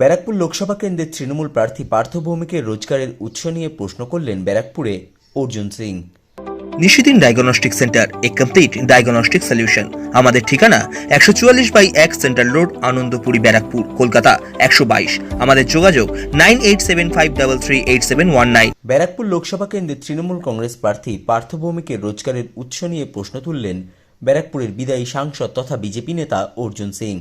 ব্যারাকপুর লোকসভা কেন্দ্রের তৃণমূল প্রার্থী পার্থ ভৌমিকের রোজগারের উৎস নিয়ে প্রশ্ন করলেন ব্যারাকপুরে Arjun Singh. Nishidin diagnostic centre a complete diagnostic solution আমাদের ঠিকানা একশো চুয়াল্লিশ বাই এক সেন্ট্রাল রোড আনন্দপুরি ব্যারাকপুর কলকাতা একশো বাইশ। আমাদের যোগাযোগ nine eight seven five double three eight seven one nine. Barrackpore Lok Sabha কেন্দ্রের তৃণমূল কংগ্রেস প্রার্থী পার্থ ভৌমিকের রোজগারের উৎস নিয়ে প্রশ্ন তুললেন ব্যারাকপুরের বিদায়ী সাংসদ তথা বিজেপি নেতা অর্জুন সিং।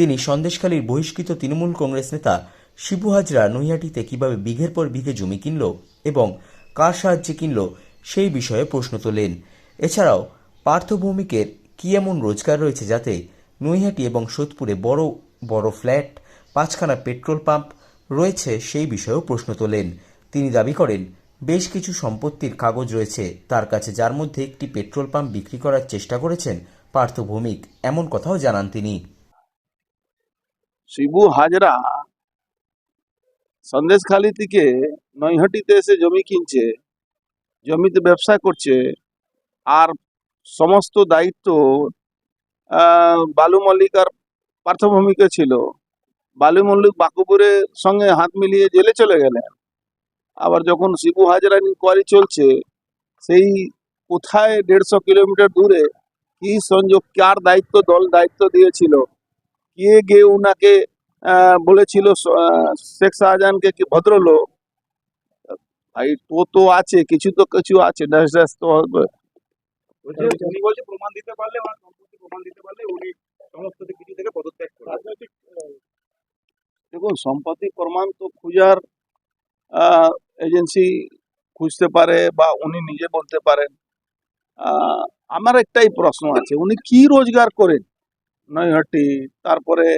তিনি সন্দেশখালীর বহিষ্কৃত তৃণমূল কংগ্রেস নেতা শিবু হাজরা নৈহাটিতে কীভাবে বিঘের পর বিঘে জমি কিনল এবং কার সাহায্যে কিনল, সেই বিষয়ে প্রশ্ন তোলেন। এছাড়াও পার্থ ভৌমিকের কী এমন রোজগার রয়েছে যাতে নৈহাটি এবং সোদপুরে বড় বড় ফ্ল্যাট, পাঁচখানা পেট্রোল পাম্প রয়েছে সেই বিষয়েও প্রশ্ন তোলেন। তিনি দাবি করেন, বেশ কিছু সম্পত্তির কাগজ রয়েছে, তার কাছে যার মধ্যে একটি পেট্রোল পাম্প বিক্রি করার চেষ্টা করেছেন পার্থ ভৌমিক এমন কথাও জানান তিনি। শিবু হাজরা। সন্দেশখালি থেকে নৈহাটিতে এসে জমি কিনছে, জমিতে ব্যবসা করছে, আর সমস্ত দায়িত্ব বালু মল্লিক আর পার্থভূমিকে ছিল। বালু মল্লিক বাকুপুরের সঙ্গে হাত মিলিয়ে জেলে চলে গেলেন। আবার যখন শিবু হাজরা ইনকোয়ারি চলছে, সেই কোথায় দেড়শো কিলোমিটার দূরে, কি সংযোগ, কার দায়িত্ব, দল দায়িত্ব দিয়েছিল কে গিয়ে উনাকে আহ, বলেছিল শেখ শাহজাহানকে কি ভদ্রলোক? ভাই তো তো আছে কিছু তো কিছু আছে ড্যাশ ড্যাশ তো প্রমাণ দিতে পারলে সম্পত্তি প্রমাণ দিতে পারলে উনি সমস্ত কিছু থেকে পদত্যাগ দেখুন সম্পত্তি প্রমাণ তো খুঁজার এজেন্সি খুঁজতে পারে বা উনি নিজে বলতে পারেন। আহ, আমার একটাই প্রশ্ন আছে উনি কি রোজগার করেন? নৈহাটি, তারপরে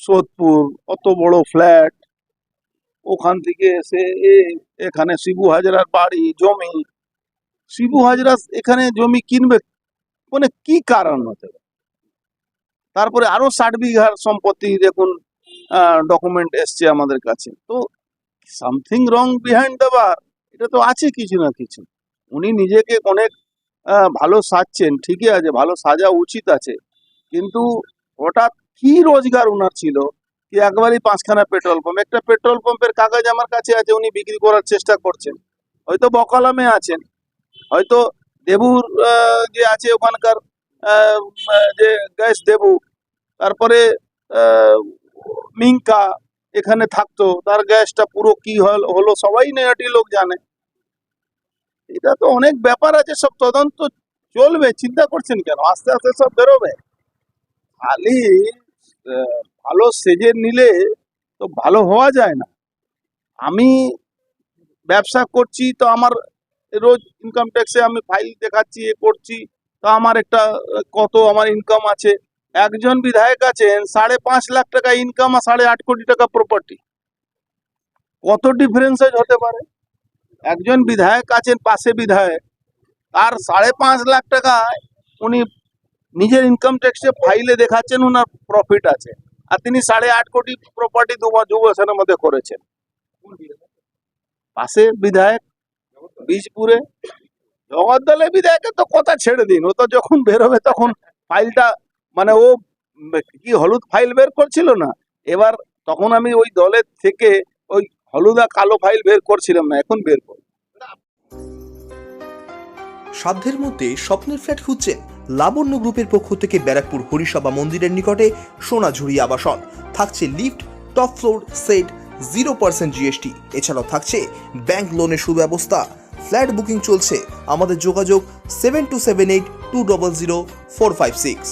সোদপুর অত বড় ফ্ল্যাট। ওখান থেকে এসে এখানে শিবু হাজরার বাড়ি, জমি। শিবু হাজরা এখানে জমি কিনবে মানে কি কারণ হতে পারে? তারপরে আরও ষাট বিঘার সম্পত্তি দেখুন ডকুমেন্ট এসছে আমাদের কাছে। তো something wrong behind the bar এটা তো আছে কিছু না কিছু। উনি নিজেকে অনেক ভালো সাজছেন, ঠিকই আছে, ভালো সাজা উচিত আছে। কিন্তু হঠাৎ কি রোজগার ওনার ছিল? কি একবারই পাঁচখানা পেট্রোল পাম্প? একটা পেট্রোল পাম্পের কাগজ আমার কাছে আছে, উনি বিক্রি করার চেষ্টা করছেন। হয়তো বকালামে আছেন। হয়তো দেবুর যে আছে ওখানকার যে গ্যাস দেবু, তারপরে মিঙ্কা এখানে থাকতো, তার গ্যাসটা পুরো কি হল, হলো সবাই নেহাটি লোক জানে। এটা তো অনেক ব্যাপার আছে, সব তদন্ত চলবে, চিন্তা করছেন কেন? আস্তে আস্তে সব বেরোবে। খালি ভালো সেজে নিলে তো ভালো হওয়া যায় না। আমি ব্যবসা করছি, তো আমার রোজ ইনকাম ট্যাক্সে আমি ফাইল দেখাচ্ছি, এ করছি, তো আমার একটা, কত আমার ইনকাম আছে। একজন বিধায়ক আছেন, সাড়ে পাঁচ লাখ টাকা ইনকাম আর সাড়ে আট কোটি টাকা প্রপার্টি কত ডিফারেন্সেজ হতে পারে? একজন বিধায়ক আছেন, পাশে বিধায়ক। তার সাড়ে পাঁচ লাখ টাকায় উনি নিজের ইনকাম ট্যাক্সে ফাইলে দেখাচ্ছেন ওনার প্রফিট আছে। আর তিনি সাড়ে আট কোটি প্রপার্টি দু বছরের মধ্যে করেছেন। পাশে বিধায়ক, বীজপুরে। জগদ্দলে বিধায়কের তো কথা ছেড়ে দিন, ও তো যখন বেরোবে তখন ফাইলটা মানে ও কি হলুদ ফাইল বের করছিল না? এবার তখন আমি ওই দলের থেকে ওই হলুদা কালো ফাইল বের করছিলাম না, এখন বের করব। সাধ্যের মধ্যে স্বপ্নের ফ্ল্যাট খুঁজছেন লাবণ্য গ্রুপের পক্ষ থেকে ব্যারাকপুর হরিসভা মন্দিরের নিকটে সোনাঝুরি আবাসন। থাকছে lift, top floor, set, zero percent GST. এছাড়াও থাকছে ব্যাংক লোনের সুব্যবস্থা। ফ্ল্যাট বুকিং চলছে। আমাদের যোগাযোগ seven two seven eight two double zero four five six.